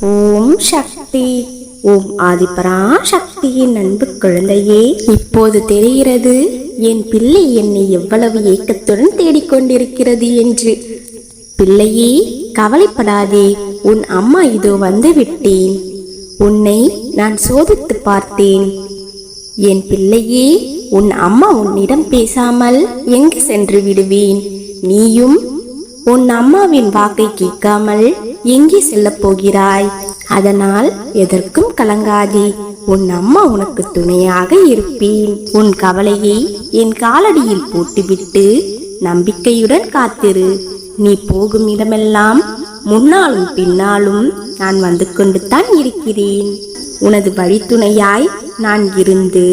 ஓம் சக்தி. ஓம் ஆதிபரா சக்தியின் அன்பு குழந்தையே. இப்போது தெரிகிறது என் பிள்ளை என்னை எவ்வளவு ஏக்கத்துடன் தேடிக்கொண்டிருக்கிறது என்று. பிள்ளையே கவலைப்படாதே உன் அம்மா இதோ வந்து விட்டேன். உன்னை நான் சோதித்து பார்த்தேன். என் பிள்ளையே உன் அம்மா உன்னிடம் பேசாமல் எங்கு சென்று விடுவேன்? நீயும் உன் அம்மாவின் வாக்கை கேட்காமல் எங்கே செல்லப் போகிறாய்? அதனால் எதற்கும் கலங்காதே. உன் அம்மா உனக்கு துணையாக இருப்பேன். உன் கவலையை என் காலடியில் போட்டுவிட்டு நம்பிக்கையுடன் காத்திரு. நீ போகும் இடமெல்லாம் முன்னாலும் பின்னாலும் நான் வந்து கொண்டு தான் இருக்கிறேன். உனது வழித்துணையாய் நான் இருந்து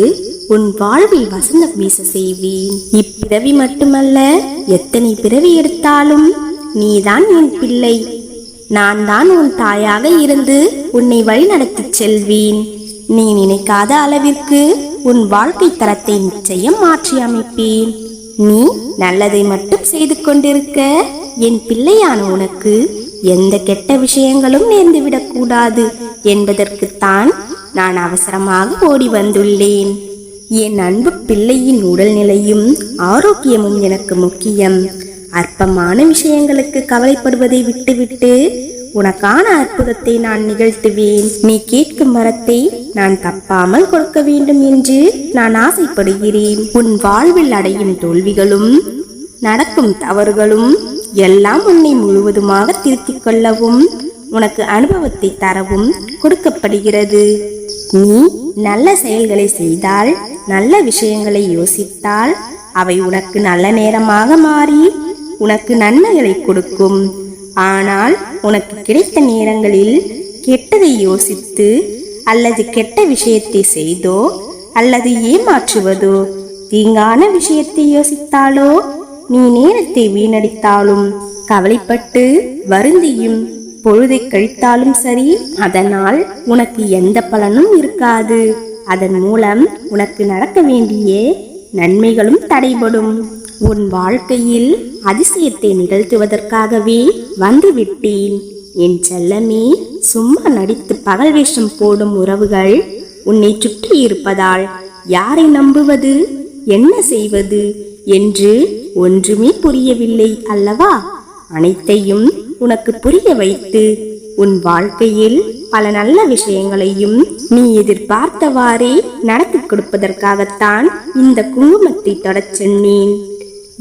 உன் வாழ்வில் வசந்தம் வீச செய்வேன். இப்பிறவி மட்டுமல்ல எத்தனை பிறவி எடுத்தாலும் நீதான் என் பிள்ளை. நான் தான் உன் தாயாக இருந்து உன்னை வழிநடத்திச் செல்வேன். நீ நினைக்காத அளவிற்கு உன் வாழ்க்கை தரத்தை நிச்சயம் மாற்றி அமைப்பேன். நீ நல்லதை மட்டும் செய்து கொண்டிருக்க என் பிள்ளையான உனக்கு எந்த கெட்ட விஷயங்களும் நேர்ந்துவிடக் கூடாது என்பதற்குத்தான் நான் அவசரமாக ஓடி வந்துள்ளேன். என் அன்பு பிள்ளையின் உடல்நிலையும் ஆரோக்கியமும் எனக்கு முக்கியம். அற்பமான விஷயங்களுக்கு கவலைப்படுவதை விட்டுவிட்டு உனக்கான அற்புதத்தை நான் நிகழ்த்துவேன். நீ கேட்கும் வரத்தை நான் தப்பாமல் கொடுக்க வேண்டும் என்று நான் ஆசைப்படுகிறேன். உன் வாழ்வில் அடையும் தோல்விகளும் நடக்கும் தவறுகளும் எல்லாம் உன்னை முழுவதுமாக திருத்திக் கொள்ளவும் உனக்கு அனுபவத்தை தரவும் கொடுக்கப்படுகிறது. நீ நல்ல செயல்களை செய்தால் நல்ல விஷயங்களை யோசித்தால் அவை உனக்கு நல்ல நேரமாக மாறி உனக்கு நன்மைகளை கொடுக்கும். ஆனால் உனக்கு கிடைத்த நேரங்களில் கெட்டதை யோசித்து அல்லது கெட்ட விஷயத்தை செய்தோ அல்லது ஏமாற்றுவதோ தீங்கான விஷயத்தை யோசித்தாலோ நீ நேரத்தை வீணடித்தாலும் கவலைப்பட்டு வருந்தியும் பொழுதை கழித்தாலும் சரி அதனால் உனக்கு எந்த பலனும் இருக்காது. அதன் மூலம் உனக்கு நடக்க வேண்டிய நன்மைகளும் தடைபடும். உன் வாழ்க்கையில் அதிசயத்தை நிகழ்த்துவதற்காகவே வந்துவிட்டேன். என் செல்லமே சும்மா நடித்து பகல் வேஷம் போடும் உறவுகள் உன்னை சுற்றி இருப்பதால் யாரை நம்புவது என்ன செய்வது என்று ஒன்றுமே புரியவில்லை அல்லவா? அனைத்தையும் உனக்கு புரிய வைத்து உன் வாழ்க்கையில் பல நல்ல விஷயங்களையும் நீ எதிர்பார்த்தவாறே நடத்தி கொடுப்பதற்காகத்தான் இந்த குங்குமத்தை தொடச் சொன்னேன்.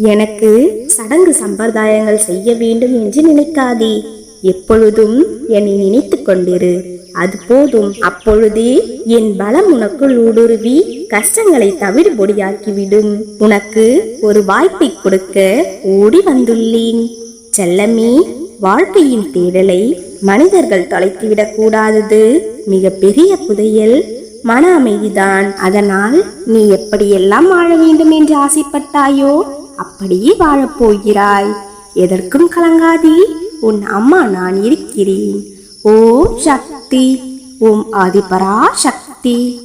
எனக்கு சடங்கு சம்பிரதாயங்கள் செய்ய வேண்டும் என்று நினைக்காதே. எப்பொழுதும் என்னை நினைத்து கொண்டிரு. அது போதும். அப்பொழுதே என் பலம் உனக்குள் ஊடுருவி கஷ்டங்களை தவிடுபொடியாக்கிவிடும். உனக்கு ஒரு வாய்ப்பை கொடுக்க ஓடி வந்துள்ளேன். செல்லமே வாழ்க்கையின் தேடலை மனிதர்கள் தொலைத்துவிடக் கூடாதது மிக பெரிய புதையல். மன அமைதிதான். அதனால் நீ எப்படியெல்லாம் வாழ வேண்டும் என்று ஆசைப்பட்டாயோ அப்படியே வாழப் போகிறாய் எதற்கும் கலங்காதே. உன் அம்மா நான் இருக்கிறேன். ஓம் சக்தி ஓம் ஆதிபரா சக்தி.